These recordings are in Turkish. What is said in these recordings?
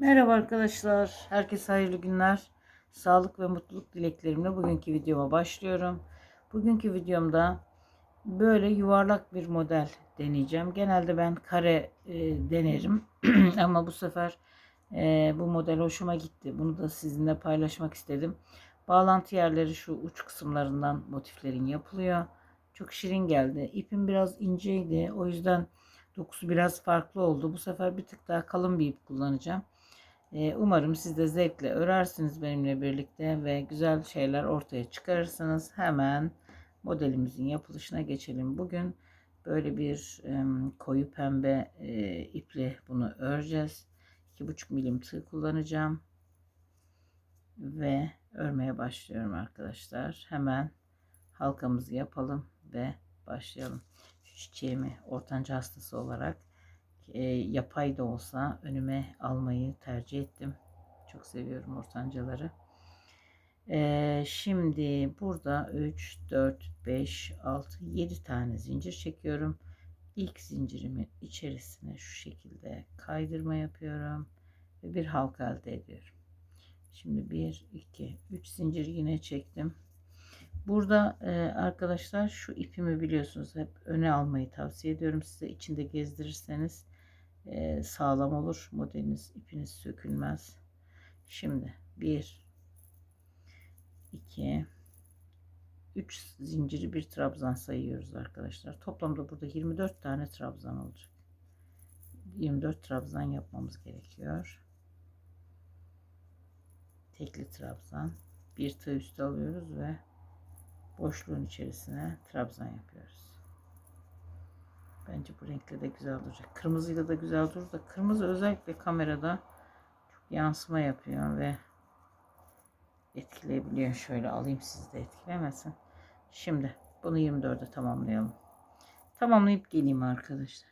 Merhaba arkadaşlar. Herkese hayırlı günler. Sağlık ve mutluluk dileklerimle bugünkü videoma başlıyorum. Bugünkü videomda böyle yuvarlak bir model deneyeceğim. Genelde ben kare e, denerim. Ama bu sefer e, bu model hoşuma gitti. Bunu da sizinle paylaşmak istedim. Bağlantı yerleri şu uç kısımlarından motiflerin yapılıyor. Çok şirin geldi. İpim biraz inceydi. O yüzden dokusu biraz farklı oldu. Bu sefer bir tık daha kalın bir ip kullanacağım. Ee, umarım siz de zevkle örersiniz benimle birlikte ve güzel şeyler ortaya çıkarırsınız. Hemen modelimizin yapılışına geçelim. Bugün böyle bir koyu pembe e, iple bunu öreceğiz. 2,5 milim tığ kullanacağım. Ve örmeye başlıyorum arkadaşlar. Hemen halkamızı yapalım ve başlayalım. Şu çiçeğimi ortanca hastası olarak e, yapay da olsa önüme almayı tercih ettim. Çok seviyorum ortancaları. E, şimdi burada 3, 4, 5, 6, 7 tane zincir çekiyorum. İlk zincirimin içerisine şu şekilde kaydırma yapıyorum ve bir halka elde ediyorum. Şimdi 1, 2, 3 zincir yine çektim. Burada e, arkadaşlar şu ipimi biliyorsunuz hep öne almayı tavsiye ediyorum size içinde gezdirirseniz e, sağlam olur. Modeliniz ipiniz sökülmez. Şimdi 1 2 3 zinciri bir trabzan sayıyoruz arkadaşlar. Toplamda burada 24 tane trabzan olacak. 24 trabzan yapmamız gerekiyor. Tekli trabzan. Bir tığ üstü alıyoruz ve boşluğun içerisine trabzan yapıyoruz. Bence bu renkle de güzel duracak. Kırmızıyla da güzel durur da kırmızı özellikle kamerada çok yansıma yapıyor ve etkileyebiliyor. Şöyle alayım siz de etkilemesin. Şimdi bunu 24'e tamamlayalım. Tamamlayıp geleyim arkadaşlar.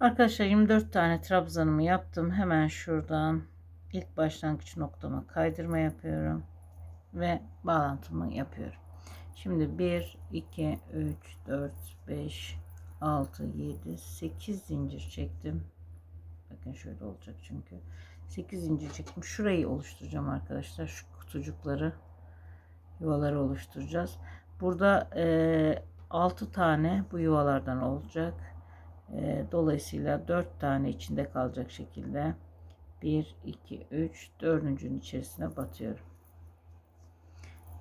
Arkadaşlar 24 tane trabzanımı yaptım. Hemen şuradan ilk başlangıç noktama kaydırma yapıyorum ve bağlantımı yapıyorum. Şimdi 1, 2, 3, 4, 5, 6, 7, 8 zincir çektim. Bakın şöyle olacak çünkü. 8 zincir çektim. Şurayı oluşturacağım arkadaşlar. Şu kutucukları yuvaları oluşturacağız. Burada e, 6 tane bu yuvalardan olacak. E, dolayısıyla 4 tane içinde kalacak şekilde 1, 2, 3, 4'üncünün içerisine batıyorum.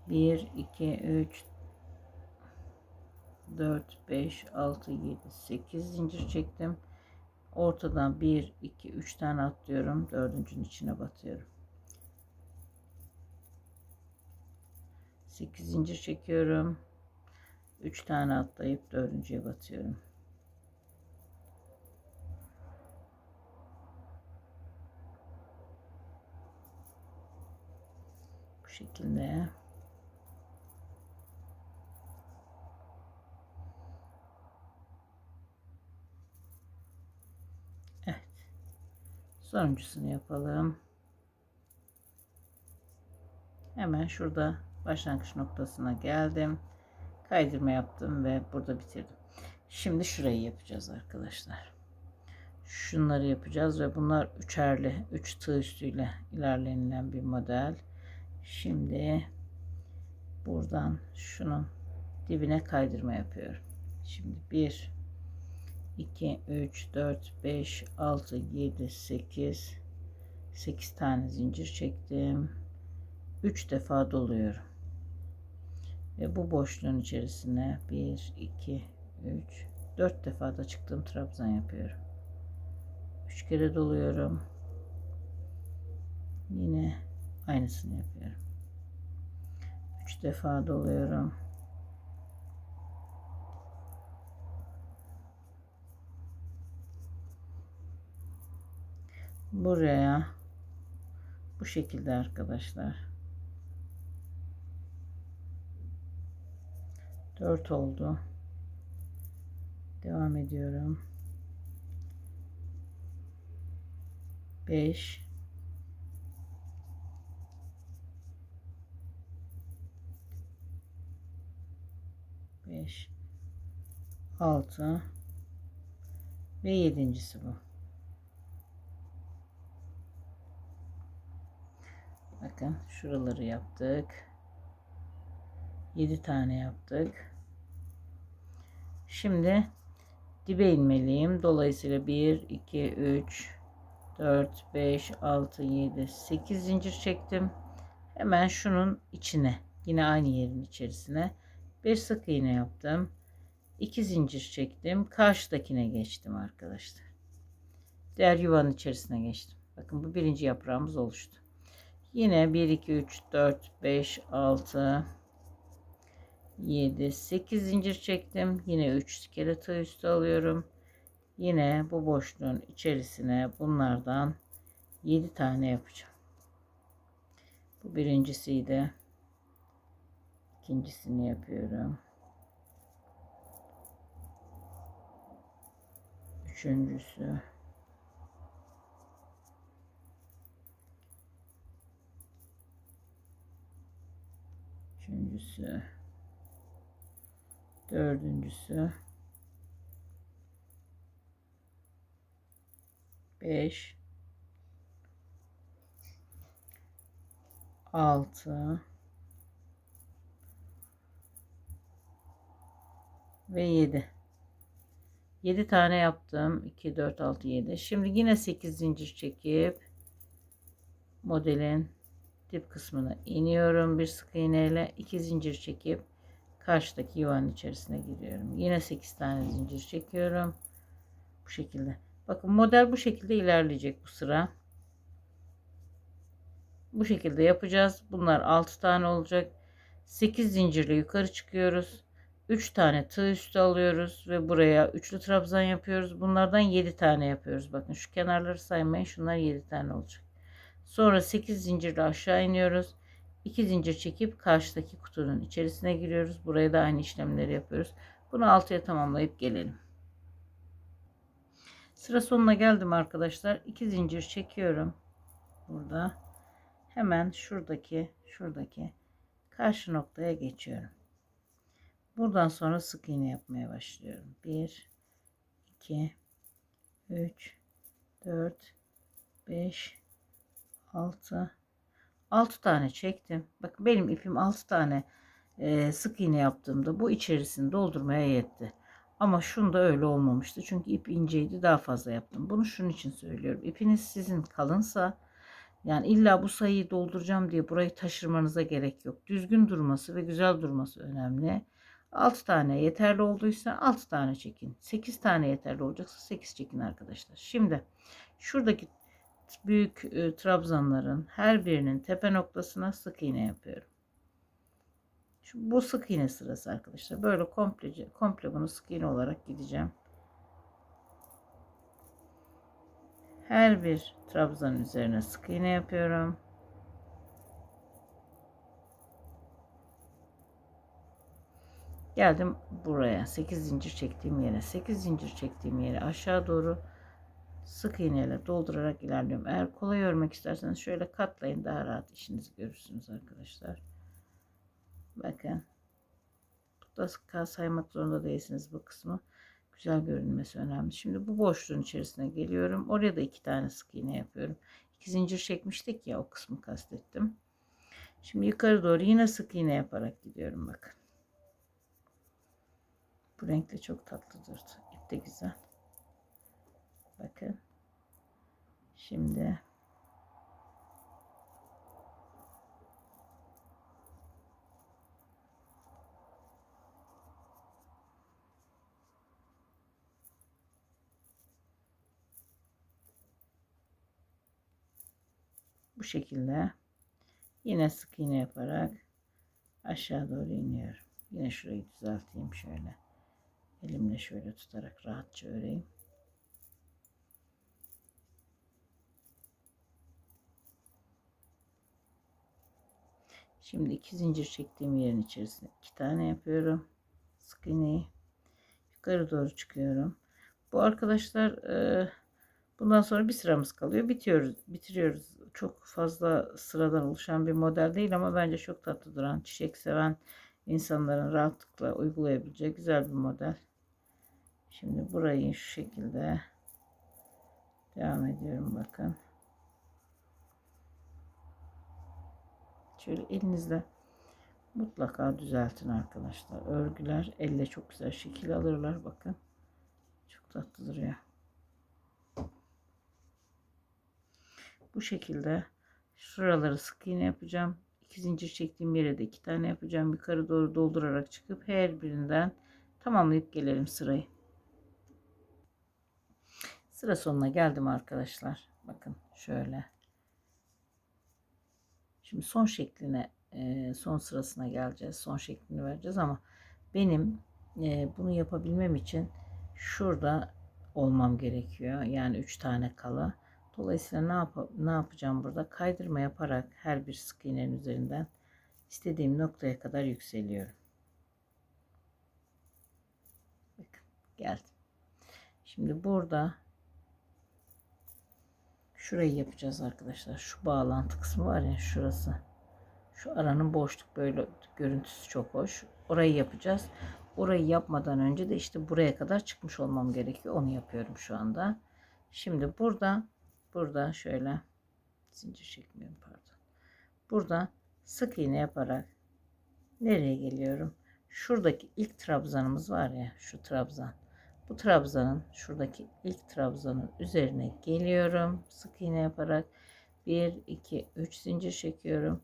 1, 2, 3, 4, 5, 6, 7, 8 zincir çektim. Ortadan 1, 2, 3 tane atlıyorum. Dördüncünün içine batıyorum. 8 zincir çekiyorum. 3 tane atlayıp dördüncüye batıyorum. Bu. Sonuncusunu yapalım. Hemen şurada başlangıç noktasına geldim. Kaydırma yaptım ve burada bitirdim. Şimdi şurayı yapacağız arkadaşlar. Şunları yapacağız ve bunlar üçerli, üç tığ üstüyle ilerlenilen bir model. Şimdi buradan şunun dibine kaydırma yapıyorum. Şimdi bir 2, 3, 4, 5, 6, 7, 8, 8 tane zincir çektim. 3 defa doluyorum. Ve bu boşluğun içerisine 1, 2, 3, 4 defa da çıktığım trabzan yapıyorum. 3 kere doluyorum. Yine aynısını yapıyorum. 3 defa doluyorum. Buraya. Bu şekilde arkadaşlar. 4 oldu. Devam ediyorum. 5 5 6 ve yedincisi bu Bakın şuraları yaptık. 7 tane yaptık. Şimdi dibe inmeliyim. Dolayısıyla 1, 2, 3, 4, 5, 6, 7, 8 zincir çektim. Hemen şunun içine yine aynı yerin içerisine bir sık iğne yaptım. 2 zincir çektim. Karşıdakine geçtim arkadaşlar. Diğer yuvanın içerisine geçtim. Bakın bu birinci yaprağımız oluştu. Yine 1, 2, 3, 4, 5, 6, 7, 8 zincir çektim. Yine 3 kere tığ üstü alıyorum. Yine bu boşluğun içerisine bunlardan 7 tane yapacağım. Bu birincisiydi. İkincisini yapıyorum. Üçüncüsü. Üçüncüsü. Dördüncüsü. Beş. Altı. Ve yedi. 7 tane yaptım. 2, 4, 6, 7. Şimdi yine 8 zincir çekip modelin dip kısmına iniyorum. Bir sık iğneyle 2 zincir çekip karşıdaki yuvanın içerisine giriyorum. Yine 8 tane zincir çekiyorum. Bu şekilde. Bakın model bu şekilde ilerleyecek bu sıra. Bu şekilde yapacağız. Bunlar 6 tane olacak. 8 zincirle yukarı çıkıyoruz. 3 tane tığ üstü alıyoruz ve buraya üçlü trabzan yapıyoruz. Bunlardan 7 tane yapıyoruz. Bakın şu kenarları saymayın. Şunlar 7 tane olacak. Sonra 8 zincirle aşağı iniyoruz. 2 zincir çekip karşıdaki kutunun içerisine giriyoruz. Buraya da aynı işlemleri yapıyoruz. Bunu 6'ya tamamlayıp gelelim. Sıra sonuna geldim arkadaşlar. 2 zincir çekiyorum. Burada. Hemen şuradaki şuradaki karşı noktaya geçiyorum. Buradan sonra sık iğne yapmaya başlıyorum. 1 2 3 4 5 6 6 tane çektim. Bakın benim ipim 6 tane e, sık iğne yaptığımda bu içerisini doldurmaya yetti. Ama şunda öyle olmamıştı. Çünkü ip inceydi daha fazla yaptım. Bunu şunun için söylüyorum. İpiniz sizin kalınsa yani illa bu sayıyı dolduracağım diye burayı taşırmanıza gerek yok. Düzgün durması ve güzel durması önemli. 6 tane yeterli olduysa 6 tane çekin. 8 tane yeterli olacaksa 8 çekin arkadaşlar. Şimdi şuradaki büyük e, trabzanların her birinin tepe noktasına sık iğne yapıyorum. Şu, bu sık iğne sırası arkadaşlar. Böyle komple, komple bunu sık iğne olarak gideceğim. Her bir trabzan üzerine sık iğne yapıyorum. Geldim buraya 8 zincir çektiğim yere 8 zincir çektiğim yere aşağı doğru sık iğneyle doldurarak ilerliyorum. Eğer kolay örmek isterseniz şöyle katlayın daha rahat işinizi görürsünüz arkadaşlar. Bakın. Burada saymak zorunda değilsiniz bu kısmı. Güzel görünmesi önemli. Şimdi bu boşluğun içerisine geliyorum. Oraya da iki tane sık iğne yapıyorum. İki zincir çekmiştik ya o kısmı kastettim. Şimdi yukarı doğru yine sık iğne yaparak gidiyorum bakın. Bu renk de çok tatlıdır. İp de güzel. Bakın. Şimdi bu şekilde yine sık iğne yaparak aşağı doğru iniyorum. Yine şurayı düzelteyim şöyle. Elimle şöyle tutarak rahatça öreyim. Şimdi iki zincir çektiğim yerin içerisine iki tane yapıyorum. Sık iğneyi yukarı doğru çıkıyorum. Bu arkadaşlar e, bundan sonra bir sıramız kalıyor. Bitiyoruz, bitiriyoruz. Çok fazla sıradan oluşan bir model değil ama bence çok tatlı duran, çiçek seven insanların rahatlıkla uygulayabileceği güzel bir model. Şimdi burayı şu şekilde devam ediyorum bakın. Şöyle elinizle mutlaka düzeltin arkadaşlar. Örgüler elle çok güzel şekil alırlar. Bakın. Çok tatlı duruyor. Bu şekilde şuraları sık iğne yapacağım. İki zincir çektiğim yere de iki tane yapacağım. Yukarı doğru doldurarak çıkıp her birinden tamamlayıp gelelim sırayı. Sıra sonuna geldim arkadaşlar. Bakın şöyle. Şimdi son şekline son sırasına geleceğiz. Son şeklini vereceğiz ama benim bunu yapabilmem için şurada olmam gerekiyor. Yani 3 tane kala. Dolayısıyla ne, yap ne yapacağım burada? Kaydırma yaparak her bir sık iğnenin üzerinden istediğim noktaya kadar yükseliyorum. Bakın geldim. Şimdi burada şurayı yapacağız arkadaşlar. Şu bağlantı kısmı var ya şurası. Şu aranın boşluk böyle görüntüsü çok hoş. Orayı yapacağız. Orayı yapmadan önce de işte buraya kadar çıkmış olmam gerekiyor. Onu yapıyorum şu anda. Şimdi burada burada şöyle zincir çekmiyorum pardon. Burada sık iğne yaparak nereye geliyorum? Şuradaki ilk trabzanımız var ya şu trabzan. Bu trabzanın şuradaki ilk trabzanın üzerine geliyorum. Sık iğne yaparak 1 2 3 zincir çekiyorum.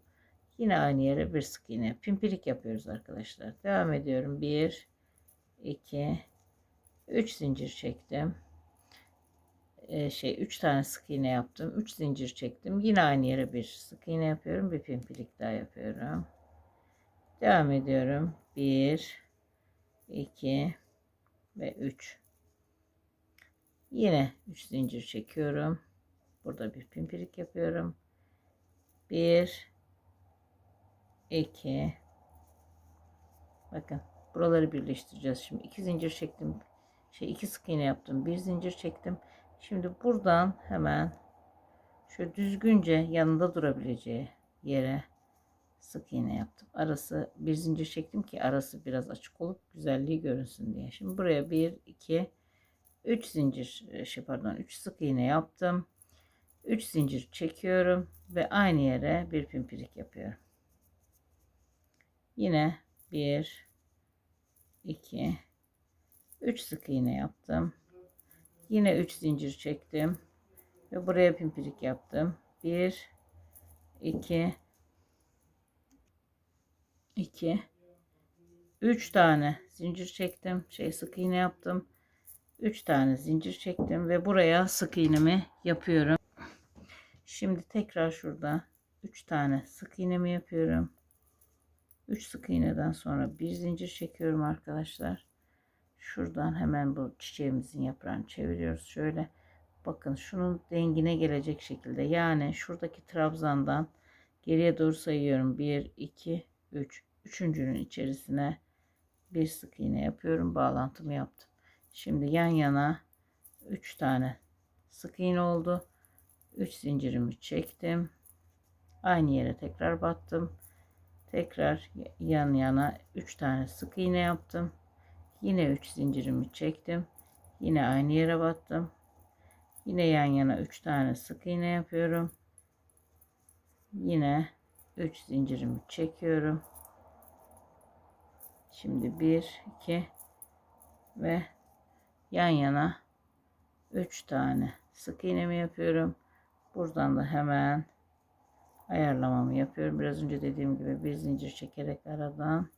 Yine aynı yere bir sık iğne pimpirik yapıyoruz arkadaşlar. Devam ediyorum. 1 2 3 zincir çektim. Ee, şey 3 tane sık iğne yaptım. 3 zincir çektim. Yine aynı yere bir sık iğne yapıyorum. Bir pimpirik daha yapıyorum. Devam ediyorum. 1 2 ve 3 yine 3 zincir çekiyorum. Burada bir pimpirik yapıyorum. 1 2 bakın buraları birleştireceğiz. Şimdi 2 zincir çektim. Şey 2 sık iğne yaptım. Bir zincir çektim. Şimdi buradan hemen şöyle düzgünce yanında durabileceği yere sık iğne yaptım. Arası bir zincir çektim ki arası biraz açık olup güzelliği görünsün diye. Şimdi buraya 1 2 3 zincir e, şey pardon 3 sık iğne yaptım. 3 zincir çekiyorum ve aynı yere bir pimpirik yapıyorum. Yine 1 2 3 sık iğne yaptım. Yine 3 zincir çektim ve buraya pimpirik yaptım. 1 2 2 3 tane zincir çektim. Şey sık iğne yaptım. 3 tane zincir çektim ve buraya sık iğnemi yapıyorum. Şimdi tekrar şurada 3 tane sık iğnemi yapıyorum. 3 sık iğneden sonra bir zincir çekiyorum arkadaşlar. Şuradan hemen bu çiçeğimizin yaprağını çeviriyoruz. Şöyle bakın şunun dengine gelecek şekilde yani şuradaki trabzandan geriye doğru sayıyorum. 1 2 3 üçüncünün içerisine bir sık iğne yapıyorum. Bağlantımı yaptım. Şimdi yan yana 3 tane sık iğne oldu. 3 zincirimi çektim. Aynı yere tekrar battım. Tekrar yan yana 3 tane sık iğne yaptım. Yine 3 zincirimi çektim. Yine aynı yere battım. Yine yan yana 3 tane sık iğne yapıyorum. Yine 3 zincirimi çekiyorum Şimdi 1, 2 ve yan yana 3 tane sık iğnemi yapıyorum. Buradan da hemen ayarlamamı yapıyorum. Biraz önce dediğim gibi bir zincir çekerek aradan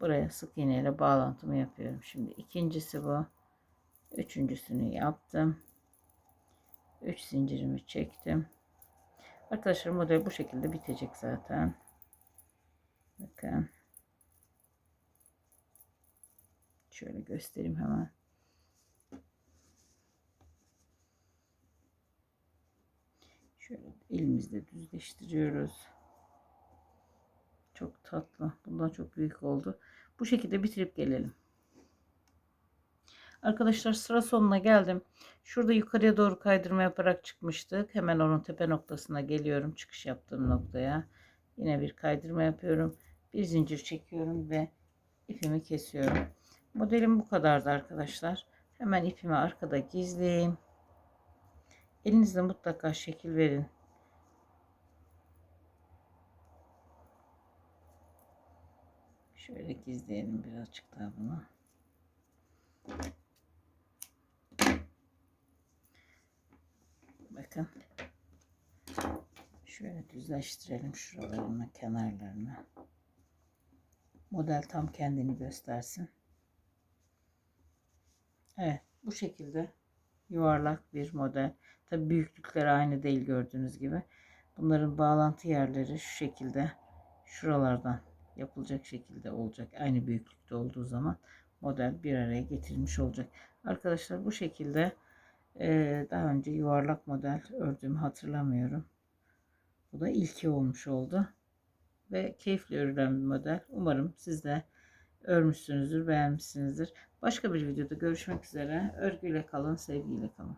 buraya sık iğne ile bağlantımı yapıyorum. Şimdi ikincisi bu. Üçüncüsünü yaptım. 3 zincirimi çektim. Arkadaşlar model bu şekilde bitecek zaten. Bakın. Şöyle göstereyim hemen. Şöyle elimizde düzleştiriyoruz. Çok tatlı. Bundan çok büyük oldu. Bu şekilde bitirip gelelim. Arkadaşlar sıra sonuna geldim. Şurada yukarıya doğru kaydırma yaparak çıkmıştık. Hemen onun tepe noktasına geliyorum. Çıkış yaptığım noktaya. Yine bir kaydırma yapıyorum. Bir zincir çekiyorum ve ipimi kesiyorum. Modelim bu kadardı arkadaşlar. Hemen ipimi arkada gizleyeyim. Elinizle mutlaka şekil verin. Şöyle gizleyelim birazcık daha bunu. Bakın. Şöyle düzleştirelim şuralarını, kenarlarını. Model tam kendini göstersin. Evet, bu şekilde yuvarlak bir model. Tabi büyüklükleri aynı değil gördüğünüz gibi. Bunların bağlantı yerleri şu şekilde şuralardan yapılacak şekilde olacak. Aynı büyüklükte olduğu zaman model bir araya getirilmiş olacak. Arkadaşlar bu şekilde eee, daha önce yuvarlak model ördüğümü hatırlamıyorum. Bu da ilki olmuş oldu. Ve keyifli örülen bir model. Umarım siz de örmüşsünüzdür, beğenmişsinizdir. Başka bir videoda görüşmek üzere. Örgüyle kalın, sevgiyle kalın.